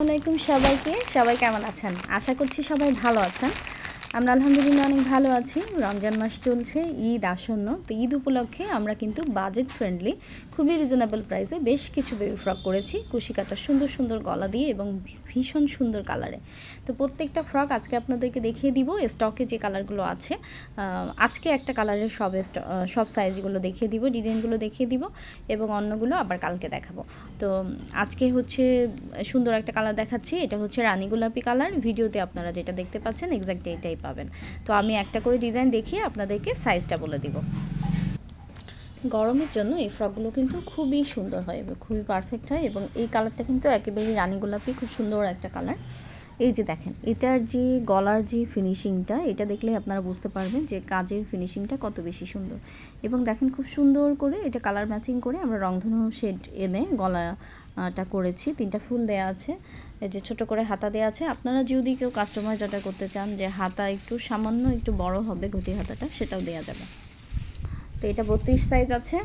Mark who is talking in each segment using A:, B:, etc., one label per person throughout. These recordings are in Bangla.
A: আসসালামাইকুম সবাইকে। সবাই কেমন আছেন? আশা করছি সবাই ভালো আছেন। আমরা আলহামদুলিল্লাহ অনেক ভালো আছি। রমজান মাস চলছে, ঈদ আসন্ন। তো ঈদ উপলক্ষে আমরা কিন্তু বাজেট ফ্রেন্ডলি খুবই রিজনেবল প্রাইসে বেশ কিছু বেবি ফ্রক করেছি। কুশি কাটা সুন্দর সুন্দর গলা দিয়ে এবং ভীষণ সুন্দর কালারে তো প্রত্যেকটা ফ্রক আজকে আপনাদেরকে দেখিয়ে দিব স্টকে যে কালারগুলো আছে। আজকে একটা কালারের সব সব সাইজগুলো দেখিয়ে দিব ডিজাইনগুলো দেখিয়ে দিব এবং অন্যগুলো আবার কালকে দেখাবো। তো আজকে হচ্ছে সুন্দর একটা কালার দেখাচ্ছি, এটা হচ্ছে রানী গোলাপি কালার ভিডিওতে আপনারা যেটা দেখতে পাচ্ছেন এক্স্যাক্ট পাবেন। তো আমি একটা করে ডিজাইন দেখিয়ে আপনাদেরকে সাইজটা বলে দিব। গরমের জন্য এই ফ্রকগুলো কিন্তু খুবই সুন্দর হয় খুবই পারফেক্ট হয় এবং এই কালারটা কিন্তু একেবারেই রানী গোলাপি, খুব সুন্দর একটা কালার এই যে দেখেন, এটার যে গলার যে ফিনিশিংটা এটা দেখলে আপনারা বুঝতে পারবেন যে কাজের ফিনিশিংটা কত বেশি সুন্দর। এবং দেখেন খুব সুন্দর করে এটা কালার ম্যাচিং করে আমরা রংধনু শেড এনে গলাটা করেছি। তিনটা ফুল দেয়া আছে, এই যে ছোট করে হাতা দেওয়া আছে। আপনারা যদি কেউ কাস্টমাইজ অর্ডার করতে চান যে হাতা একটু সামান্য একটু বড় হবে, ঘটি হাতাটা, সেটাও দেওয়া যাবে। তো এটা বত্রিশ সাইজ আছে।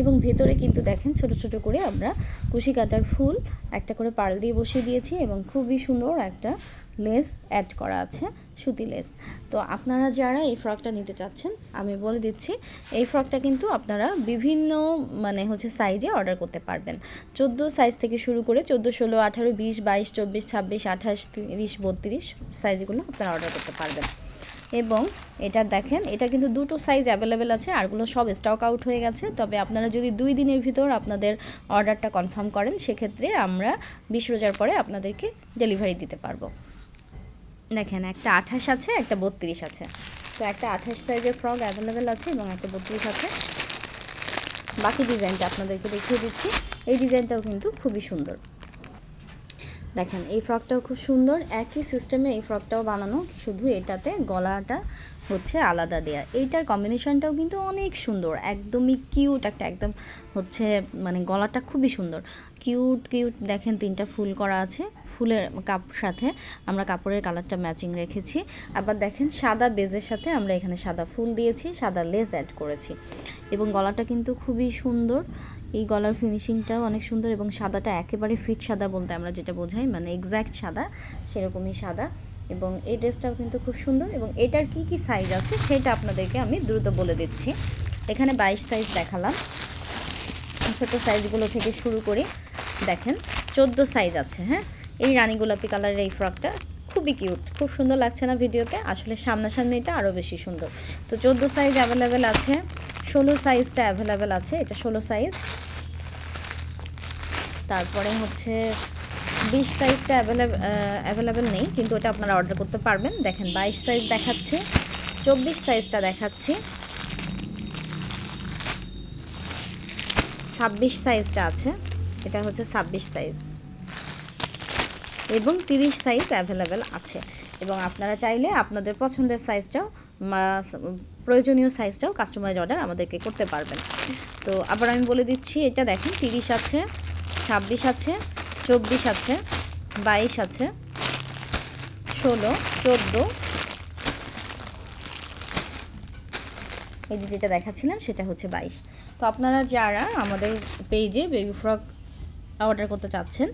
A: এবং ভেতরে কিন্তু দেখেন ছোট ছোট করে আমরা কুশি কাটার ফুল একটা করে পাল দিয়ে বসিয়ে দিয়েছি এবং খুবই সুন্দর একটা লেস অ্যাড করা আছে, সুতি লেস। তো আপনারা যারা এই ফ্রকটা নিতে চাচ্ছেন, আমি বলে দিচ্ছি, এই ফ্রকটা কিন্তু আপনারা বিভিন্ন মানে হচ্ছে সাইজে অর্ডার করতে পারবেন। চোদ্দ সাইজ থেকে শুরু করে চোদ্দ, ষোলো, আঠারো, বিশ, বাইশ, চব্বিশ, ছাব্বিশ, আঠাশ, তিরিশ, বত্রিশ সাইজগুলো আপনারা অর্ডার করতে পারবেন। এবং এটা দেখেন, এটা কিন্তু দুটো সাইজ অ্যাভেলেবেল আছে, আরগুলো সব স্টক আউট হয়ে গেছে। তবে আপনারা যদি দুই দিনের ভিতর আপনাদের অর্ডারটা কনফার্ম করেন, সেক্ষেত্রে আমরা বিশ রোজার পরে আপনাদেরকে ডেলিভারি দিতে পারব। দেখেন, একটা আঠাশ আছে, একটা বত্রিশ আছে। তো একটা আঠাশ সাইজের ফ্রক অ্যাভেলেবেল আছে এবং একটা বত্রিশ আছে। বাকি ডিজাইনটা আপনাদেরকে দেখিয়ে দিচ্ছি। এই ডিজাইনটাও কিন্তু খুবই সুন্দর। দেখেন, এই ফ্রকটাও খুব সুন্দর। একই সিস্টেমে এই ফ্রকটাও বানানো, শুধু এটাতে গলাটা হচ্ছে আলাদা দেয়া। এইটার কম্বিনেশনটাও কিন্তু অনেক সুন্দর, একদমই কিউট একটা, একদম হচ্ছে মানে গলাটা খুবই সুন্দর। কিউট কিউট দেখেন তিনটা ফুল করা আছে, ফুলের কাপ সাথে আমরা কাপড়ের কালারটা ম্যাচিং রেখেছি। আবার দেখেন, সাদা বেজের সাথে আমরা এখানে সাদা ফুল দিয়েছি, সাদা লেস অ্যাড করেছি। এবং গলাটা কিন্তু খুবই সুন্দর এই গলার ফিনিশিংটাও অনেক সুন্দর এবং সাদাটা একেবারে ফিট সাদা বলতে আমরা যেটা বোঝাই মানে এক্স্যাক্ট সাদা, সেরকমই সাদা। এবং এই ড্রেসটাও কিন্তু খুব সুন্দর এবং এটার কি কি সাইজ আছে সেটা আপনাদেরকে আমি দ্রুত বলে দিচ্ছি। এখানে বাইশ সাইজ দেখালাম। ছোটো সাইজগুলো থেকে শুরু করি দেখেন, চোদ্দ সাইজ আছে হ্যাঁ? এই রানী গোলাপি কালারের এই ফ্রকটা খুবই কিউট খুব সুন্দর লাগছে না ভিডিওতে? আসলে সামনাসামনি এটা আরও বেশি সুন্দর। তো চোদ্দ সাইজ অ্যাভেলেবেল আছে, ষোলো সাইজটা অ্যাভেলেবেল আছে, এটা ষোলো সাইজ তারপরে হচ্ছে বিশ সাইজটা অ্যাভেলেবেল অ্যাভেলেবেল নেই, কিন্তু ওটা আপনারা অর্ডার করতে পারবেন। দেখেন বাইশ সাইজ দেখাচ্ছে, চব্বিশ সাইজটা দেখাচ্ছি। ছাব্বিশ সাইজটা আছে, এটা হচ্ছে ছাব্বিশ সাইজ এবং তিরিশ সাইজ অ্যাভেলেবেল আছে। এবং আপনারা চাইলে আপনাদের পছন্দের সাইজটাও প্রয়োজনীয় সাইজটাও কাস্টমাইজ অর্ডার আমাদেরকে করতে পারবেন। তো আবার আমি বলে দিচ্ছি, এটা দেখেন তিরিশ আছে ছাব্বিশ আছে, চব্বিশ আছে, বাইশ আছে, ষোলো, চোদ্দ। এই যে যেটা দেখাচ্ছিলাম সেটা হচ্ছে বাইশ। তো আপনারা যারা আমাদের পেজে বেবি ফ্রক অর্ডার করতে চাচ্ছেন,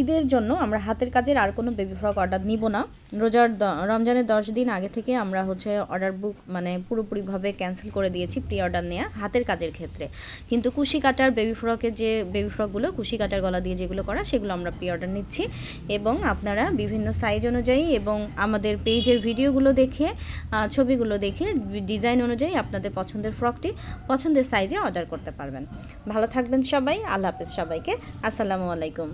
A: ঈদের জন্য আমরা হাতের কাজের আর কোনো বেবি ফ্রক অর্ডার নিব না। রোজার রমজানের দশ দিন আগে থেকে আমরা হচ্ছে অর্ডার বুক মানে পুরোপুরিভাবে ক্যান্সেল করে দিয়েছি প্রি অর্ডার নেওয়া হাতের কাজের ক্ষেত্রে। কিন্তু কুশি কাটার বেবি ফ্রকের যে বেবি ফ্রকগুলো কুশি কাটার গলা দিয়ে যেগুলো করা, সেগুলো আমরা প্রি অর্ডার নিচ্ছি। এবং আপনারা বিভিন্ন সাইজ অনুযায়ী এবং আমাদের পেজের ভিডিওগুলো দেখে ছবিগুলো দেখে ডিজাইন অনুযায়ী আপনাদের পছন্দের ফ্রকটি পছন্দের সাইজে অর্ডার করতে পারবেন। ভালো থাকবেন সবাই, আল্লাহ হাফেজ সবাইকে। আসসালামু আলাইকুম